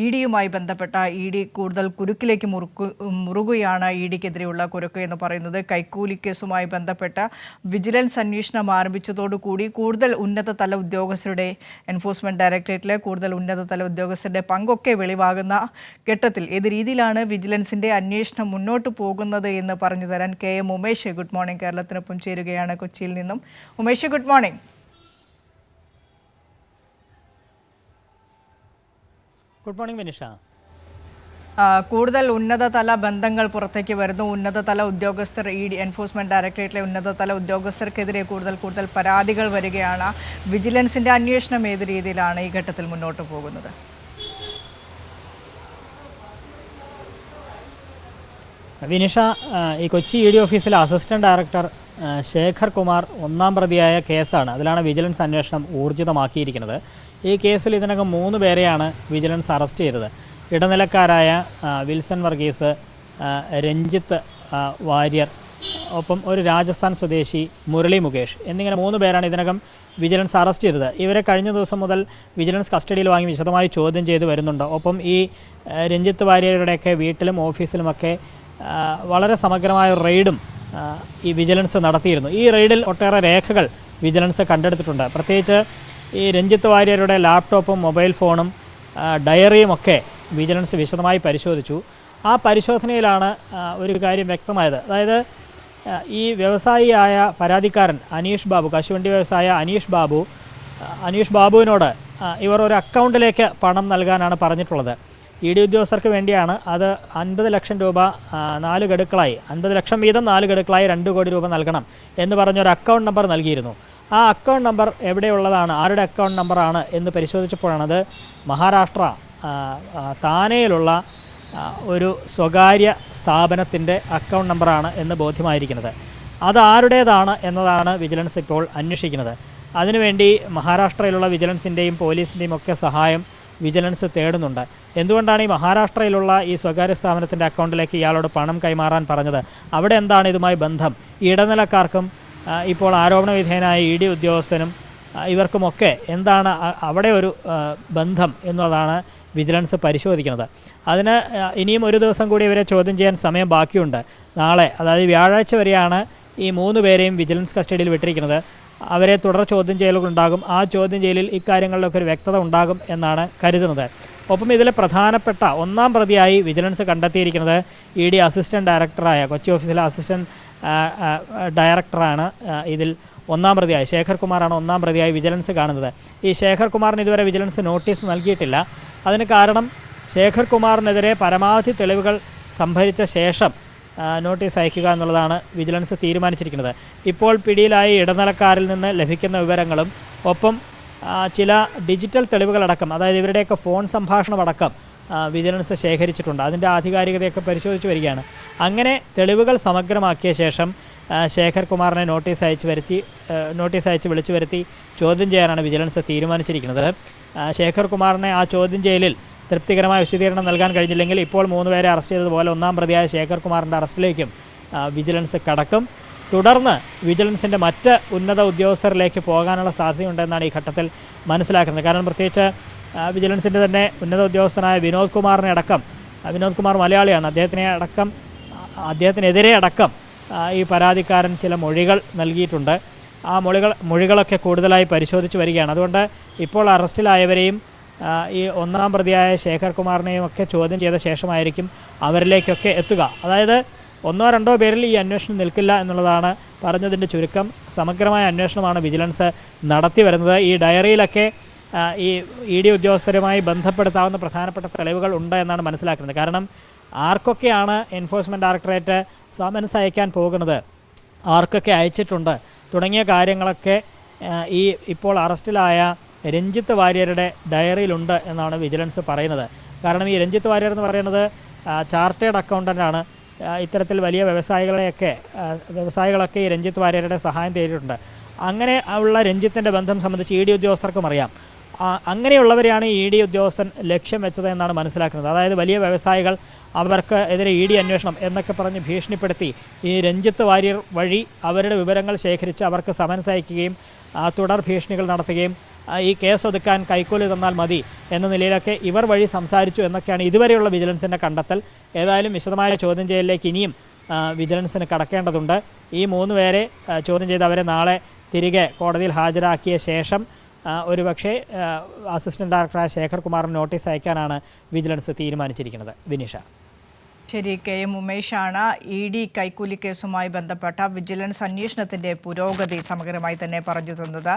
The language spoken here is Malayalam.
ഇ ഡിയുമായി ബന്ധപ്പെട്ട ഇ ഡി കൂടുതൽ കുരുക്കിലേക്ക് മുറുക്കു മുറുകുകയാണ് ഇ ഡിക്കെതിരെയുള്ള കുരുക്ക് എന്ന് പറയുന്നത്. കൈക്കൂലി കേസുമായി ബന്ധപ്പെട്ട വിജിലൻസ് അന്വേഷണം ആരംഭിച്ചതോടുകൂടി കൂടുതൽ ഉന്നത തല ഉദ്യോഗസ്ഥരുടെ എൻഫോഴ്സ്മെന്റ് ഡയറക്ടറേറ്റിലെ കൂടുതൽ ഉന്നത തല ഉദ്യോഗസ്ഥരുടെ പങ്കൊക്കെ വെളിവാകുന്ന ഘട്ടത്തിൽ ഏത് രീതിയിലാണ് വിജിലൻസിന്റെ അന്വേഷണം മുന്നോട്ട് പോകുന്നത് എന്ന് പറഞ്ഞു തരാൻ K M Umesh good morning കേരളത്തിനൊപ്പം ചേരുകയാണ് കൊച്ചിയിൽ നിന്നും. Umesh good morning. Good morning Vinisha കൂടുതൽ ഉന്നതതല ബന്ധങ്ങൾ പുറത്തേക്ക് വരുന്നു. ഉന്നതതല ഉദ്യോഗസ്ഥർ ഇ ഡി എൻഫോഴ്സ്മെന്റ് ഡയറക്ടറേറ്റിലെ ഉന്നതതല ഉദ്യോഗസ്ഥർക്കെതിരെ കൂടുതൽ കൂടുതൽ പരാതികൾ വരികയാണ്. വിജിലൻസിന്റെ അന്വേഷണം ഏത് രീതിയിലാണ് ഈ ഘട്ടത്തിൽ മുന്നോട്ട് പോകുന്നത്? വിനിഷ ഈ കൊച്ചി ഇ ഡി ഓഫീസിലെ അസിസ്റ്റന്റ് ഡയറക്ടർ ശേഖർ കുമാർ ഒന്നാം പ്രതിയായ കേസാണ്. അതിലാണ് വിജിലൻസ് അന്വേഷണം ഊർജിതമാക്കിയിരിക്കുന്നത്. ഈ കേസിൽ ഇതിനകം മൂന്ന് പേരെയാണ് വിജിലൻസ് അറസ്റ്റ് ചെയ്തത്. ഇടനിലക്കാരായ വിൽസൺ വർഗീസ് രഞ്ജിത്ത് വാര്യർ ഒപ്പം ഒരു രാജസ്ഥാൻ സ്വദേശി മുരളി മുകേഷ് എന്നിങ്ങനെ മൂന്ന് പേരാണ് ഇതിനകം വിജിലൻസ് അറസ്റ്റ് ചെയ്തത്. ഇവരെ കഴിഞ്ഞ ദിവസം മുതൽ വിജിലൻസ് കസ്റ്റഡിയിൽ വാങ്ങി വിശദമായി ചോദ്യം ചെയ്ത് വരുന്നുണ്ട്. ഒപ്പം ഈ രഞ്ജിത്ത് വാര്യരുടെയൊക്കെ വീട്ടിലും ഓഫീസിലുമൊക്കെ വളരെ സമഗ്രമായ റെയ്ഡും ഈ വിജിലൻസ് നടത്തിയിരുന്നു. ഈ റെയ്ഡിൽ ഒട്ടേറെ രേഖകൾ വിജിലൻസ് കണ്ടെടുത്തിട്ടുണ്ട്. പ്രത്യേകിച്ച് ഈ രഞ്ജിത്ത് വാര്യരുടെ ലാപ്ടോപ്പും മൊബൈൽ ഫോണും ഡയറിയുമൊക്കെ വിജിലൻസ് വിശദമായി പരിശോധിച്ചു. ആ പരിശോധനയിലാണ് ഒരു കാര്യം വ്യക്തമായത്. അതായത് ഈ വ്യവസായിയായ പരാതിക്കാരൻ അനീഷ് ബാബു കശുവണ്ടി വ്യവസായ അനീഷ് ബാബു അനീഷ് ബാബുവിനോട് ഇവർ ഒരു അക്കൗണ്ടിലേക്ക് പണം നൽകാനാണ് പറഞ്ഞിട്ടുള്ളത്. ഇ ഡി ഉദ്യോഗസ്ഥർക്ക് വേണ്ടിയാണ് അത് അൻപത് ലക്ഷം രൂപ നാല് ഗഡുക്കളായി. അൻപത് ലക്ഷം വീതം നാല് ഗഡുക്കളായി രണ്ട് കോടി രൂപ നൽകണം എന്ന് പറഞ്ഞൊരു അക്കൗണ്ട് നമ്പർ നൽകിയിരുന്നു. ആ അക്കൗണ്ട് നമ്പർ എവിടെയുള്ളതാണ്? ആരുടെ അക്കൗണ്ട് നമ്പറാണ് എന്ന് പരിശോധിച്ചപ്പോഴാണത് മഹാരാഷ്ട്ര ആ, ആ, താനെയിലുള്ള ഒരു സ്വകാര്യ സ്ഥാപനത്തിന്റെ അക്കൗണ്ട് നമ്പറാണ് എന്ന് ബോധ്യമായിരിക്കുന്നത്. അത് ആരുടേതാണ് എന്നതാണ് വിജിലൻസ് ഇപ്പോൾ അന്വേഷിക്കുന്നത്. അതിനുവേണ്ടി മഹാരാഷ്ട്രയിലുള്ള വിജിലൻസിന്റെയും പോലീസിന്റെയും ഒക്കെ സഹായം വിജിലൻസ് തേടുന്നുണ്ട്. എന്തുകൊണ്ടാണ് ഈ മഹാരാഷ്ട്രയിലുള്ള ഈ സ്വകാര്യ സ്ഥാപനത്തിന്റെ അക്കൗണ്ടിലേക്ക് ഇയാളോട് പണം കൈമാറാൻ പറഞ്ഞത്? അവിടെ എന്താണ് ഇതുമായി ബന്ധം? ഇടനിലക്കാർക്കും ഇപ്പോൾ ആരോപണ വിധേയനായ ഇ ഡി ഉദ്യോഗസ്ഥനും ഇവർക്കുമൊക്കെ എന്താണ് അവിടെ ഒരു ബന്ധം എന്നുള്ളതാണ് വിജിലൻസ് പരിശോധിക്കുന്നത്. അതിന് ഇനിയും ഒരു ദിവസം കൂടി ഇവരെ ചോദ്യം ചെയ്യാൻ സമയം ബാക്കിയുണ്ട്. നാളെ അതായത് വ്യാഴാഴ്ച വരെയാണ് ഈ മൂന്ന് പേരെയും വിജിലൻസ് കസ്റ്റഡിയിൽ വിട്ടിരിക്കുന്നത്. അവരെ തുടർ ചോദ്യം ചെയ്യലുകളുണ്ടാകും. ആ ചോദ്യം ചെയ്യലിൽ ഇക്കാര്യങ്ങളിലൊക്കെ ഒരു വ്യക്തത ഉണ്ടാകും എന്നാണ് കരുതുന്നത്. ഒപ്പം ഇതിലെ പ്രധാനപ്പെട്ട ഒന്നാം പ്രതിയായി വിജിലൻസ് കണ്ടെത്തിയിരിക്കുന്നത് ഇ ഡി അസിസ്റ്റന്റ് ഡയറക്ടറായ കൊച്ചി ഓഫീസിലെ അസിസ്റ്റന്റ് ഡയറക്ടറാണ് ഇതിൽ ഒന്നാം പ്രതിയായി. ശേഖർ കുമാറാണ് ഒന്നാം പ്രതിയായി വിജിലൻസ് കാണുന്നത്. ഈ ശേഖർ കുമാറിന് ഇതുവരെ വിജിലൻസ് നോട്ടീസ് നൽകിയിട്ടില്ല. അതിന് കാരണം ശേഖർ കുമാറിനെതിരെ പരമാവധി തെളിവുകൾ സംഭരിച്ച ശേഷം നോട്ടീസ് അയക്കുക എന്നുള്ളതാണ് വിജിലൻസ് തീരുമാനിച്ചിരിക്കുന്നത്. ഇപ്പോൾ പിടിയിലായ ഇടനിലക്കാരിൽ നിന്ന് ലഭിക്കുന്ന വിവരങ്ങളും ഒപ്പം ചില ഡിജിറ്റൽ തെളിവുകളടക്കം അതായത് ഇവരുടെയൊക്കെ ഫോൺ സംഭാഷണമടക്കം വിജിലൻസ് ശേഖരിച്ചിട്ടുണ്ട്. അതിന്റെ ആധികാരികതയൊക്കെ പരിശോധിച്ച് വരികയാണ്. അങ്ങനെ തെളിവുകൾ സമഗ്രമാക്കിയ ശേഷം ശേഖർ കുമാറിനെ നോട്ടീസ് അയച്ചു വരുത്തി നോട്ടീസ് അയച്ച് വിളിച്ചു വരുത്തി ചോദ്യം ചെയ്യാനാണ് വിജിലൻസ് തീരുമാനിച്ചിരിക്കുന്നത്. ശേഖർ കുമാറിനെ ആ ചോദ്യം ചെയ്യലിൽ തൃപ്തികരമായ വിശദീകരണം നൽകാൻ കഴിഞ്ഞില്ലെങ്കിൽ ഇപ്പോൾ മൂന്ന് പേരെ അറസ്റ്റ് ചെയ്തതുപോലെ ഒന്നാം പ്രതിയായ ശേഖർ കുമാറിന്റെ അറസ്റ്റിലേക്കും വിജിലൻസ് കടക്കും. തുടർന്ന് വിജിലൻസിന്റെ മറ്റ് ഉന്നത ഉദ്യോഗസ്ഥരിലേക്ക് പോകാനുള്ള സാധ്യതയുണ്ടെന്നാണ് ഈ ഘട്ടത്തിൽ മനസ്സിലാക്കുന്നത്. കാരണം പ്രത്യേകിച്ച് വിജിലൻസിന്റെ തന്നെ ഉന്നത ഉദ്യോഗസ്ഥനായ വിനോദ് കുമാറിനെ അടക്കം വിനോദ് കുമാർ മലയാളിയാണ്. അദ്ദേഹത്തിനെ അടക്കം അദ്ദേഹത്തിനെതിരെ അടക്കം ഈ പരാതിക്കാരൻ ചില മൊഴികൾ നൽകിയിട്ടുണ്ട്. ആ മൊഴികൾ മൊഴികളൊക്കെ കൂടുതലായി പരിശോധിച്ച് വരികയാണ്. അതുകൊണ്ട് ഇപ്പോൾ അറസ്റ്റിലായവരെയും ഈ ഒന്നാം പ്രതിയായ ശേഖർ കുമാറിനെയും ഒക്കെ ചോദ്യം ചെയ്ത ശേഷമായിരിക്കും അവരിലേക്കൊക്കെ എത്തുക. അതായത് ഒന്നോ രണ്ടോ പേരിൽ ഈ അന്വേഷണം നിൽക്കില്ല എന്നുള്ളതാണ് പറഞ്ഞതിന്റെ ചുരുക്കം. സമഗ്രമായ അന്വേഷണമാണ് വിജിലൻസ് നടത്തി വരുന്നത്. ഈ ഡയറിയിലൊക്കെ ഈ ഇ ഡി ഉദ്യോഗസ്ഥരുമായി ബന്ധപ്പെടുത്താവുന്ന പ്രധാനപ്പെട്ട തെളിവുകൾ ഉണ്ട് എന്നാണ് മനസ്സിലാക്കുന്നത്. കാരണം ആർക്കൊക്കെയാണ് എൻഫോഴ്സ്മെന്റ് ഡയറക്ടറേറ്റ് സമൻസ് അയക്കാൻ പോകുന്നത്? ആർക്കൊക്കെ അയച്ചിട്ടുണ്ട്? തുടങ്ങിയ കാര്യങ്ങളൊക്കെ ഈ ഇപ്പോൾ അറസ്റ്റിലായ രഞ്ജിത്ത് വാര്യരുടെ ഡയറിയിലുണ്ട് എന്നാണ് വിജിലൻസ് പറയുന്നത്. കാരണം ഈ രഞ്ജിത്ത് വാര്യർ എന്ന് പറയുന്നത് ചാർട്ടേഡ് അക്കൗണ്ടന്റാണ് ഇത്തരത്തിൽ വലിയ വ്യവസായികളെയൊക്കെ വ്യവസായികളൊക്കെ ഈ രഞ്ജിത്ത് വാര്യരുടെ സഹായം തേടിയിട്ടുണ്ട്. അങ്ങനെ ഉള്ള രഞ്ജിത്തിന്റെ ബന്ധം സംബന്ധിച്ച് ഇ ഡി ഉദ്യോഗസ്ഥർക്കും അറിയാം. അങ്ങനെയുള്ളവരെയാണ് ഇ ഡി ഉദ്യോഗസ്ഥൻ ലക്ഷ്യം വെച്ചത് എന്നാണ് മനസ്സിലാക്കുന്നത്. അതായത് വലിയ വ്യവസായികൾ അവർക്ക് എതിരെ ഇ ഡി അന്വേഷണം എന്നൊക്കെ പറഞ്ഞ് ഭീഷണിപ്പെടുത്തി ഈ രഞ്ജിത്ത് വാര്യർ വഴി അവരുടെ വിവരങ്ങൾ ശേഖരിച്ച് അവർക്ക് സമൻസ് അയക്കുകയും തുടർ ഭീഷണികൾ നടത്തുകയും ഈ കേസ് ഒതുക്കാൻ കൈക്കൂലി തന്നാൽ മതി എന്ന നിലയിലൊക്കെ ഇവർ വഴി സംസാരിച്ചു എന്നൊക്കെയാണ് ഇതുവരെയുള്ള വിജിലൻസിന്റെ കണ്ടെത്തൽ. ഏതായാലും വിശദമായ ചോദ്യം ചെയ്യലിലേക്ക് ഇനിയും വിജിലൻസിന് കടക്കേണ്ടതുണ്ട്. ഈ മൂന്ന് പേരെ ചോദ്യം ചെയ്ത് അവരെ നാളെ തിരികെ കോടതിയിൽ ഹാജരാക്കിയ ശേഷം ഒരുപക്ഷെ അസിസ്റ്റന്റ് ഡയറക്ടറായ ശേഖർ കുമാറിന് നോട്ടീസ് അയക്കാനാണ് വിജിലൻസ് തീരുമാനിച്ചിരിക്കുന്നത്. വിനിഷ. ശരി കെ. എം. ഉമേഷാണ് ഇ. ഡി. കൈക്കൂലി കേസുമായി ബന്ധപ്പെട്ട വിജിലൻസ് അന്വേഷണത്തിന്റെ പുരോഗതി സമഗ്രമായി തന്നെ പറഞ്ഞു തന്നത്.